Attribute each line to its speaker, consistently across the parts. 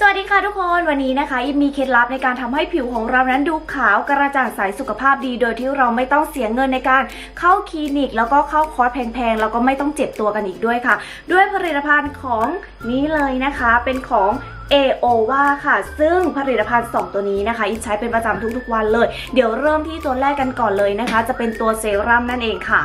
Speaker 1: สวัสดีค่ะทุกคนวันนี้นะคะอิมมีเคล็ดลับในการทำให้ผิวของเรานั้นดูขาวกระจ่างใสสุขภาพดี โดยที่เราไม่ต้องเสียเงินในการเข้าคลินิก แล้วก็เข้าคอร์สแพงๆแล้วก็ไม่ต้องเจ็บตัวกันอีกด้วยค่ะ ด้วยผลิตภัณฑ์ของนี้เลยนะคะเป็นของ AOVA ค่ะ ซึ่งผลิตภัณฑ์ 2 ตัวนี้นะคะอิมใช้เป็นประจำทุกๆวันเลย เดี๋ยวเริ่มที่ตัวแรกกันก่อนเลยนะคะ จะเป็นตัวเซรั่มนั่นเองค่ะ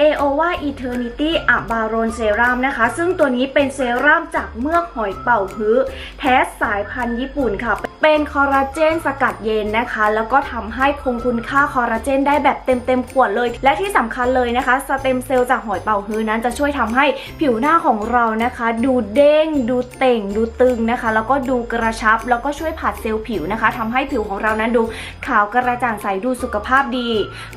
Speaker 1: AOVA Eternity a b a r o n Serum นะคะ ซึ่งตัวนี้เป็นเซรั่มจากเมือกหอยเป่าฮื้อแท้สายพันธุ์ญี่ปุ่นค่ะ เป็นคอลลาเจนสกัดเย็นนะคะ แล้วก็ทำให้คงคุณค่าคอลลาเจนได้แบบเต็มเต็มๆขวดเลย และที่สำคัญเลยนะคะ สเต็มเซลล์จากหอยเป่าฮื้อนั้นจะช่วยทำให้ผิวหน้าของเรานะคะ ดูเด้ง ดูเต่ง ดูตึงนะคะ แล้วก็ดูกระชับ แล้วก็ช่วยผัดเซลล์ผิวนะคะทำให้ผิวของเรานั้นดูขาวกระจ่างใส ดูสุขภาพดี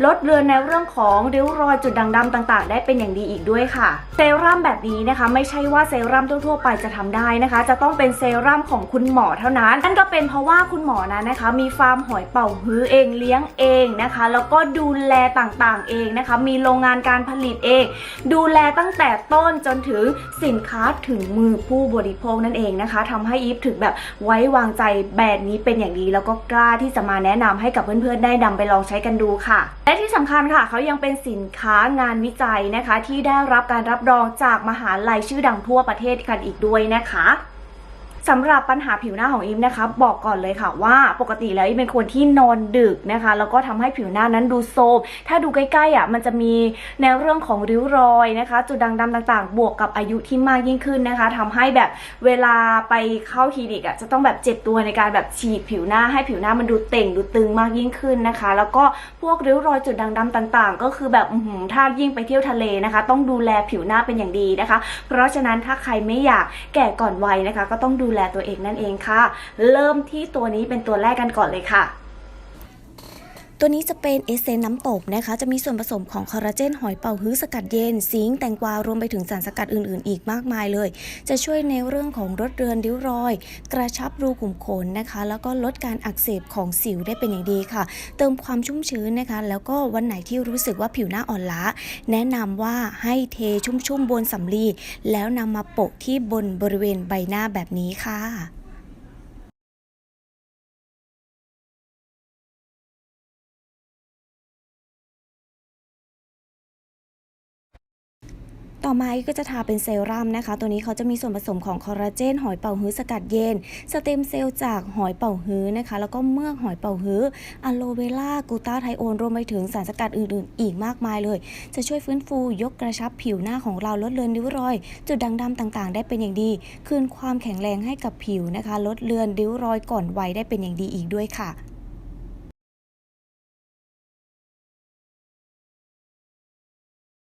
Speaker 1: ลดเลือนในเรื่องของริ้วรอยจุดด่างดำต่าง ๆ ได้เป็นอย่างดีอีกด้วยค่ะ เซรั่มแบบนี้นะคะ ไม่ใช่ว่าเซรั่มทั่วๆไปจะทำได้นะคะ จะต้องเป็นเซรั่มของคุณหมอเท่านั้นนั่นก็เป็นเพราะว่าคุณหมอนั้นนะคะ มีฟาร์มหอยเป่าฮื้อเองเลี้ยงเองนะคะ แล้วก็ดูแลต่างๆเองนะคะ มีโรงงานการผลิตเอง ดูแลตั้งแต่ต้นจนถึงสินค้าถึงมือผู้บริโภคนั่นเองนะคะทำให้อีฟถึงแบบไว้วางใจแบรนด์นี้เป็นอย่างดี แล้วก็กล้าที่จะมาแนะนำให้กับเพื่อนๆได้นำไปลองใช้กันดูค่ะ และที่สำคัญค่ะเขายังเป็นสินค้างานวิจัยนะคะ ที่ได้รับการรับรองจากมหาลัยชื่อดังทั่วประเทศกันอีกด้วยนะคะ สำหรับปัญหาผิวหน้าของอิมนะคะ บอกก่อนเลยค่ะว่าปกติแล้วอิมเป็นคนที่นอนดึกนะคะ แล้วก็ทำให้ผิวหน้านั้นดูโทรมถ้าดูใกล้ๆอะมันจะมีในเรื่องของริ้วรอยนะคะ จุดด่างดำต่างๆ บวกกับอายุที่มากยิ่งขึ้นนะคะทำให้แบบเวลาไปเข้าคลินิกอะจะต้องแบบเจ็บตัวในการแบบฉีดผิวหน้าให้ผิวหน้ามันดูเต่งดูตึงมากยิ่งขึ้นนะคะ แล้วก็พวกริ้วรอยจุดด่างดำต่างๆ ก็คือแบบหือถ้ายิ่งไปเที่ยวทะเลนะคะ ต้องดูแลผิวหน้าเป็นอย่างดีนะคะ เพราะฉะนั้นถ้าใครไม่อยากแก่ก่อนวัยนะคะ ก็ต้องดูลตัวเองนั่นเองค่ะ เริ่มที่ตัวนี้เป็นตัวแรกกันก่อนเลยค่ะ
Speaker 2: ตัวนี้จะเป็นเอเซนน้ำตบนะคะ จะมีส่วนผสมของคอลลาเจน หอยเป่าฮื้อสกัดเย็น ซิงค์แตงกวารวมไปถึงสารสกัดอื่นๆ อีกมากมายเลย จะช่วยในเรื่องของลดเรือนริ้วรอย กระชับรูขุมขนนะคะ แล้วก็ลดการอักเสบของสิวได้เป็นอย่างดีค่ะ เติมความชุ่มชื้นนะคะ แล้วก็วันไหนที่รู้สึกว่าผิวหน้าอ่อนล้า แนะนำว่าให้เทชุ่มๆบนสำลีแล้วนำมาโปะที่บนบริเวณใบหน้าแบบนี้ค่ะ ต่อมาก็จะทาเป็นเซรั่มนะคะ ตัวนี้เขาจะมีส่วนผสมของคอลลาเจน หอยเป่าฮื้อสกัดเย็น สเต็มเซลล์จากหอยเป่าฮื้อนะคะ แล้วก็เมือกหอยเป่าฮื้ออะโลเวล่ากูต้าไทโอนรวมไปถึงสารสกัดอื่นๆ อีกมากมายเลย จะช่วยฟื้นฟูยกกระชับผิวหน้าของเราลดเลือนริ้วรอย จุดด่างดำต่างๆ ได้เป็นอย่างดี คืนความแข็งแรงให้กับผิวนะคะ ลดเลือนริ้วรอยก่อนวัยได้เป็นอย่างดีอีกด้วยค่ะ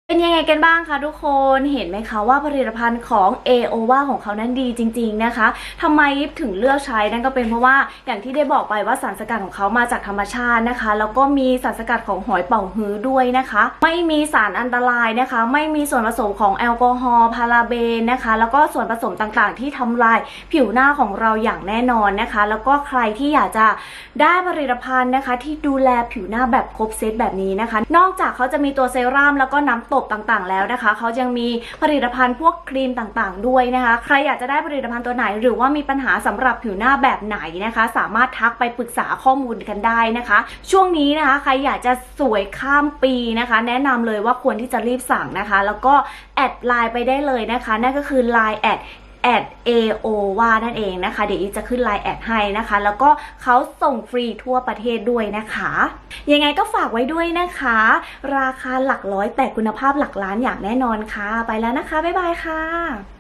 Speaker 1: เป็นยังไงกันบ้างคะทุกคนเห็นไหมคะว่าผลิตภัณฑ์ของ AOVA ของเขานั้นดีจริง ๆนะคะทำไมยิบถึงเลือกใช้นั่นก็เป็นเพราะว่าอย่างที่ได้บอกไปว่าสารสกัดของเขามาจากธรรมชาตินะคะ แล้วก็มีสารสกัดของหอยเป่าฮื้อด้วยนะคะ ไม่มีสารอันตรายนะคะ ไม่มีส่วนผสมของแอลกอฮอล์พาราเบนนะคะ แล้วก็ส่วนผสมต่างๆ ที่ทำลายผิวหน้าของเราอย่างแน่นอนนะคะ แล้วก็ใครที่อยากจะได้ผลิตภัณฑ์นะคะ ที่ดูแลผิวหน้าแบบครบเซตแบบนี้นะคะ นอกจากเขาจะมีตัวเซรั่มแล้วก็น้ำตบต่างๆ แล้วนะคะ เขายังมีผลิตภัณฑ์พวกครีมต่างๆ ด้วยนะคะ ใครอยากจะได้ผลิตภัณฑ์ตัวไหน หรือว่ามีปัญหาสำหรับผิวหน้าแบบไหนนะคะ สามารถทักไปปรึกษาข้อมูลกันได้นะคะ ช่วงนี้นะคะ ใครอยากจะสวยข้ามปีนะคะ แนะนำเลยว่าควรที่จะรีบสั่งนะคะ แล้วก็แอดไลน์ไปได้เลยนะคะ นั่นก็คือ Line แอด แอด AO ว่านั่นเองนะคะ เดี๋ยวอีจะขึ้นไลน์แอดให้นะคะ แล้วก็เขาส่งฟรีทั่วประเทศด้วยนะคะ ยังไงก็ฝากไว้ด้วยนะคะ ราคาหลักร้อยแต่คุณภาพหลักล้านอย่างแน่นอนค่ะ ไปแล้วนะคะ บ๊ายบายค่ะ